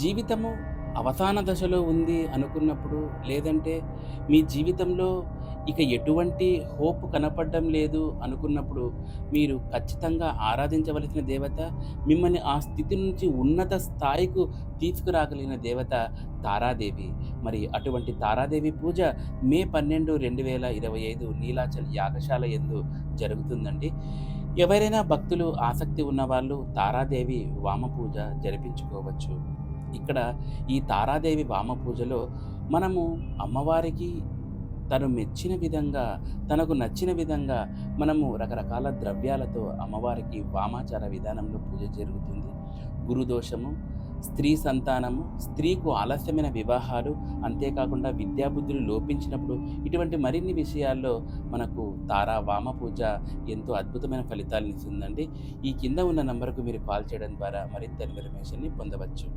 జీవితము అవసాన దశలో ఉంది అనుకున్నప్పుడు, లేదంటే మీ జీవితంలో ఇక ఎటువంటి హోప్ కనపడడం లేదు అనుకున్నప్పుడు, మీరు ఖచ్చితంగా ఆరాధించవలసిన దేవత, మిమ్మల్ని ఆ స్థితి నుంచి ఉన్నత స్థాయికు తీసుకురాగలిగిన దేవత తారాదేవి. మరి అటువంటి తారాదేవి పూజ మే 12, 2025 నీలాచల్ యాగశాల ఎందు జరుగుతుందండి. ఎవరైనా భక్తులు ఆసక్తి ఉన్నవాళ్ళు తారాదేవి వామ పూజ జరిపించుకోవచ్చు. ఇక్కడ ఈ తారాదేవి వామ పూజలో మనము అమ్మవారికి తను మెచ్చిన విధంగా, తనకు నచ్చిన విధంగా మనము రకరకాల ద్రవ్యాలతో అమ్మవారికి వామాచార విధానంలో పూజ జరుగుతుంది. గురుదోషము, స్త్రీ సంతానము, స్త్రీకు ఆలస్యమైన వివాహాలు, అంతేకాకుండా విద్యాబుద్ధులు లోపించినప్పుడు ఇటువంటి మరిన్ని విషయాల్లో మనకు తారా వామ పూజ ఎంతో అద్భుతమైన ఫలితాలనిస్తుందండి. ఈ కింద ఉన్న నంబర్‌కు మీరు కాల్ చేయడం ద్వారా మరింత ఇన్ఫర్మేషన్‌ని పొందవచ్చు.